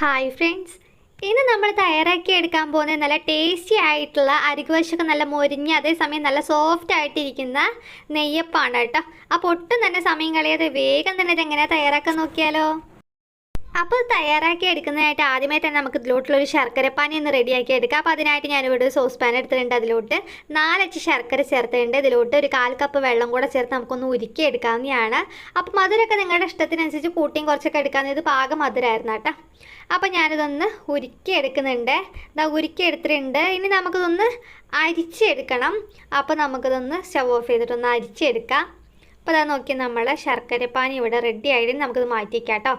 Hi friends ഇന്ന് നമ്മൾ തയ്യാറാക്കി എടുക്കാൻ പോകുന്ന നല്ല ടേസ്റ്റി ആയിട്ടുള്ള അരികുവശമൊക്കെ നല്ല മൊരിഞ്ഞ് അതേസമയം നല്ല സോഫ്റ്റ് ആയിട്ടിരിക്കുന്ന നെയ്യപ്പാണ് കേട്ടോ. അപ്പോൾ ഒട്ടും തന്നെ സമയം കളയാതെ വേഗം തന്നെ ഇതെങ്ങനെയാണ് തയ്യാറാക്കാൻ നോക്കിയാലോ? അപ്പോൾ തയ്യാറാക്കി എടുക്കുന്നതായിട്ട് ആദ്യമേ തന്നെ നമുക്ക് ഇതിലോട്ടുള്ളൊരു ശർക്കരപ്പാനി ഒന്ന് റെഡിയാക്കി എടുക്കാം അപ്പോൾ അതിനായിട്ട് ഞാനിവിടെ ഒരു സോസ് പാൻ എടുത്തിട്ടുണ്ട് അതിലോട്ട്. നാലച്ച് ശർക്കര ചേർത്തിട്ടുണ്ട്. ഇതിലോട്ട് ഒരു കാൽ കപ്പ് വെള്ളം കൂടെ ചേർത്ത് നമുക്കൊന്ന് ഉരുക്കി എടുക്കാവുന്നതാണ്. അപ്പോൾ മധുരമൊക്കെ നിങ്ങളുടെ ഇഷ്ടത്തിനനുസരിച്ച് കൂട്ടിയും കുറച്ചൊക്കെ എടുക്കാവുന്ന ഇത് പാകം മധുരമായിരുന്നു കേട്ടോ. അപ്പോൾ ഞാനിതൊന്ന് ഉരുക്കി എടുക്കുന്നുണ്ട്. ഇതാ ഉരുക്കി എടുത്തിട്ടുണ്ട്. ഇനി നമുക്കിതൊന്ന് അരിച്ചെടുക്കണം. അപ്പോൾ നമുക്കിതൊന്ന് സ്റ്റവ് ഓഫ് ചെയ്തിട്ടൊന്ന് അരിച്ചെടുക്കാം. അപ്പോൾ അതാ നോക്കി നമ്മൾ ശർക്കരപ്പാനി ഇവിടെ റെഡി ആയിട്ട് നമുക്കത് മാറ്റിക്കാം കേട്ടോ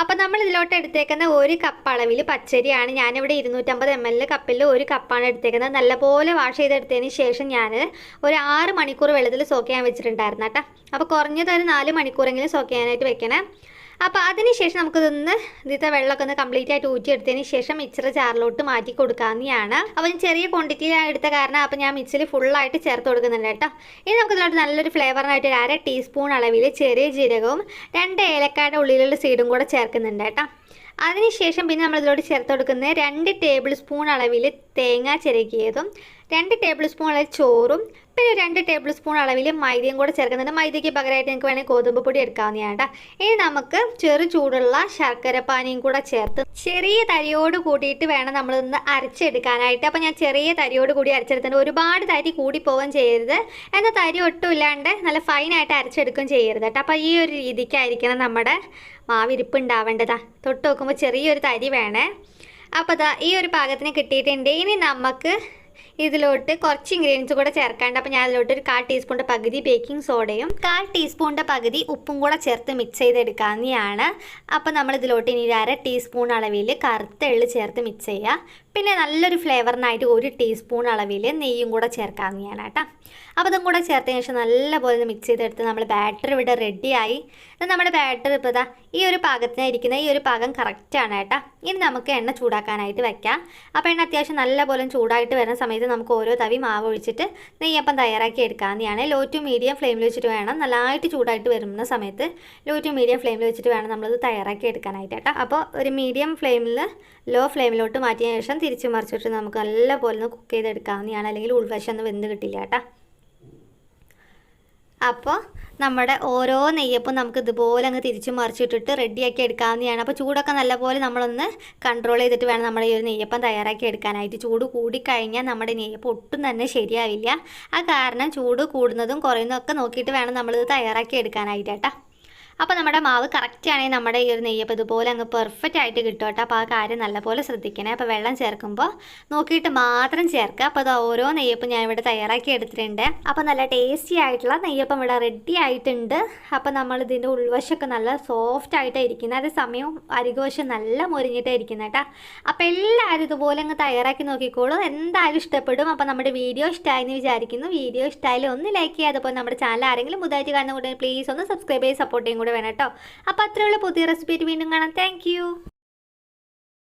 അപ്പോൾ നമ്മൾ ഇതിലോട്ട് എടുത്തേക്കുന്ന ഒരു കപ്പ് അളവിൽ പച്ചരിയാണ് ഞാനിവിടെ ഇരുന്നൂറ്റമ്പത് എം എൽ കപ്പിൽ ഒരു കപ്പാണ് എടുത്തേക്കുന്നത്. നല്ലപോലെ വാഷ് ചെയ്തെടുത്തതിന് ശേഷം ഞാൻ ഒരു ആറ് മണിക്കൂർ വെള്ളത്തിൽ സോക്ക് ചെയ്യാൻ വെച്ചിട്ടുണ്ടായിരുന്നു കേട്ടോ അപ്പോൾ കുറഞ്ഞത് ഒരു നാല് മണിക്കൂറെങ്കിലും സോക്ക് ചെയ്യാനായിട്ട് വെക്കണേ. അപ്പോൾ അതിനുശേഷം നമുക്കിതൊന്ന് ഇതിലത്തെ വെള്ളമൊക്കെ ഒന്ന് കംപ്ലീറ്റ് ആയിട്ട് ഊറ്റിയെടുത്തതിന് ശേഷം മിക്സർ ചാറിലോട്ട് മാറ്റി കൊടുക്കാവുന്നതാണ്. അപ്പോൾ ഞാൻ ചെറിയ ക്വാണ്ടിറ്റിയിലാണ് എടുത്ത കാരണം അപ്പോൾ ഞാൻ മിക്സിൽ ഫുള്ളായിട്ട് ചേർത്ത് കൊടുക്കുന്നുണ്ട് കേട്ടോ. ഇനി നമുക്ക് ഇതിലോട്ട് നല്ലൊരു ഫ്ലേവറിനായിട്ട് ഒരു അര ടീസ്പൂൺ അളവിൽ ചെറിയ ജീരകവും രണ്ട് ഏലക്കായുടെ ഉള്ളിലുള്ള സീഡും കൂടെ ചേർക്കുന്നുണ്ട് കേട്ടോ. അതിനുശേഷം പിന്നെ നമ്മളിതിലോട്ട് ചേർത്ത് കൊടുക്കുന്നത് രണ്ട് ടേബിൾ സ്പൂൺ അളവിൽ തേങ്ങ ചിരകിയതും രണ്ട് ടേബിൾ സ്പൂൺ അളവിൽ ചോറും പിന്നെ രണ്ട് ടേബിൾ സ്പൂൺ അളവിൽ മൈദയും കൂടെ ചേർക്കുന്നുണ്ട്. മൈദയ്ക്ക് പകരമായിട്ട് നിങ്ങൾക്ക് വേണമെങ്കിൽ ഗോതമ്പ് പൊടി എടുക്കാവുന്നതാണ് ഇനി നമുക്ക് ചെറു ചൂടുള്ള ശർക്കര ശർക്കരപ്പാനിയും കൂടെ ചേർത്ത് ചെറിയ തരിയോട് കൂടിയിട്ട് വേണം നമ്മൾ ഇന്ന് അരച്ചെടുക്കാനായിട്ട്. അപ്പോൾ ഞാൻ ചെറിയ തരിയോട് കൂടി അരച്ചെടുത്തിട്ടുണ്ട്. ഒരുപാട് തരി കൂടി പോവുകയും ചെയ്യരുത്. എന്നാൽ തരി ഒട്ടും ഇല്ലാണ്ട് നല്ല ഫൈനായിട്ട് അരച്ചെടുക്കുകയും ചെയ്യരുത് കേട്ടോ. അപ്പോൾ ഈ ഒരു രീതിക്കായിരിക്കണം നമ്മുടെ മാവിരിപ്പ് ഉണ്ടാവേണ്ടതാ. തൊട്ട് നോക്കുമ്പോൾ ചെറിയൊരു തരി വേണേ. അപ്പോൾ ഈ ഒരു പാകത്തിന് കിട്ടിയിട്ടുണ്ട്. ഇനി നമുക്ക് ഇതിലോട്ട് കുറച്ച് ഇൻഗ്രീഡിയൻസ് കൂടെ ചേർക്കാണ്ട്. അപ്പോൾ ഞാൻ അതിലോട്ട് ഒരു കാൽ ടീസ്പൂണിന്റെ പകുതി ബേക്കിംഗ് സോഡയും കാൽ ടീസ്പൂണിന്റെ പകുതി ഉപ്പും കൂടെ ചേർത്ത് മിക്സ് ചെയ്തെടുക്കാവുന്നതാണ്. അപ്പോൾ നമ്മൾ ഇതിലോട്ട് ഇനി ഒരു അര ടീസ്പൂൺ അളവിൽ കറുത്ത എള്ള് ചേർത്ത് മിക്സ് ചെയ്യുക പിന്നെ നല്ലൊരു ഫ്ലേവറിനായിട്ട് ഒരു ടീസ്പൂൺ അളവിൽ നെയ്യും കൂടെ ചേർക്കാവുന്നതാണ് കേട്ടോ. അപ്പോൾ ഇതും കൂടെ ചേർത്തതിന് ശേഷം നല്ലപോലെ പോലെ മിക്സ് ചെയ്തെടുത്ത് നമ്മൾ ബാറ്റർ ഇവിടെ റെഡിയായി നമ്മുടെ ബാറ്റർ ഇപ്പോൾ ഇതാ ഈ ഒരു പാകത്തിനായിരിക്കുന്ന ഈ ഒരു പാകം കറക്റ്റാണ് കേട്ടോ. ഇനി നമുക്ക് എണ്ണ ചൂടാക്കാനായിട്ട് വയ്ക്കാം അപ്പോൾ എണ്ണ അത്യാവശ്യം നല്ലപോലെ ചൂടായിട്ട് വരുന്ന സമയത്ത് നമുക്ക് ഓരോ തവി മാവ് ഒഴിച്ചിട്ട് നെയ്യപ്പം തയ്യാറാക്കി എടുക്കാവുന്നതാണ്. ലോ ടു മീഡിയം ഫ്ലെയിമിൽ വെച്ചിട്ട് വേണം നല്ലതായിട്ട് ചൂടായിട്ട് വരുന്ന സമയത്ത് ലോ ടു മീഡിയം ഫ്ലെയിമിൽ വെച്ചിട്ട് വേണം നമ്മളത് തയ്യാറാക്കി എടുക്കാനായിട്ട് കേട്ടോ. അപ്പോൾ ഒരു മീഡിയം ഫ്ലെയിമിൽ ലോ ഫ്ലെയിമിലോട്ട് മാറ്റിയ ശേഷം തിരിച്ചു മറിച്ചിട്ട് നമുക്ക് നല്ലപോലെ ഒന്ന് കുക്ക് ചെയ്തെടുക്കാവുന്നതാണ്. അല്ലെങ്കിൽ ഉൾവശം ഒന്ന് വെന്ത് കിട്ടില്ല കേട്ടോ. അപ്പോൾ നമ്മുടെ ഓരോ നെയ്യപ്പം നമുക്ക് ഇതുപോലെ അങ്ങ് തിരിച്ചു മറിച്ചിട്ടിട്ട് റെഡിയാക്കി എടുക്കാവുന്നതാണ്. അപ്പോൾ ചൂടൊക്കെ നല്ലപോലെ നമ്മളൊന്ന് കൺട്രോൾ ചെയ്തിട്ട് വേണം നമ്മുടെ ഈ ഒരു നെയ്യപ്പം തയ്യാറാക്കി എടുക്കാനായിട്ട്. ചൂട് കൂടിക്കഴിഞ്ഞാൽ നമ്മുടെ നെയ്യപ്പം ഒട്ടും തന്നെ ശരിയാവില്ല. ആ കാരണം ചൂട് കൂടുന്നതും കുറയുന്നതും ഒക്കെ നോക്കിയിട്ട് വേണം നമ്മളിത് തയ്യാറാക്കി എടുക്കാനായിട്ട് കേട്ടോ. അപ്പോൾ നമ്മുടെ മാവ് കറക്റ്റ് ആണെങ്കിൽ നമ്മുടെ ഈ ഒരു നെയ്യപ്പം ഇതുപോലെ അങ്ങ് പെർഫെക്റ്റ് ആയിട്ട് കിട്ടും കേട്ടോ. അപ്പോൾ ആ കാര്യം നല്ലപോലെ ശ്രദ്ധിക്കണേ. അപ്പോൾ വെള്ളം ചേർക്കുമ്പോൾ നോക്കിയിട്ട് മാത്രം ചേർക്കുക. അപ്പോൾ അത് ഓരോ നെയ്യപ്പം ഞാൻ ഇവിടെ തയ്യാറാക്കി എടുത്തിട്ടുണ്ട്. അപ്പോൾ നല്ല ടേസ്റ്റി ആയിട്ടുള്ള നെയ്യപ്പം ഇവിടെ റെഡി ആയിട്ടുണ്ട്. അപ്പോൾ നമ്മൾ ഇതിന്റെ ഉൾവശമൊക്കെ നല്ല സോഫ്റ്റ് ആയിട്ട് ഇരിക്കുന്നത്. അതേ സമയം അരികുവശം നല്ല മുരിഞ്ഞിട്ടേ ഇരിക്കുന്നത് കേട്ടോ. അപ്പോൾ എല്ലാവരും ഇതുപോലെ അങ്ങ് തയ്യാറാക്കി നോക്കിക്കോളൂ. എന്തായാലും ഇഷ്ടപ്പെടും. അപ്പോൾ നമ്മുടെ വീഡിയോ ഇഷ്ടമായെന്ന് വിചാരിക്കുന്നു. വീഡിയോ ഇഷ്ടമായാലും ഒന്ന് ലൈക്ക് ചെയ്യുക. അപ്പോൾ നമ്മുടെ ചാനൽ ആരെങ്കിലും പുതുതായിട്ട് കാണുന്ന കൂടെ പ്ലീസ് ഒന്ന് സബ്സ്ക്രൈബ് ചെയ്ത് സപ്പോർട്ട് ചെയ്യും കൂടെ വേണം കേട്ടോ. അപ്പോൾ അത്രയുള്ള പുതിയ റെസിപ്പി വീണ്ടും കാണാം. താങ്ക്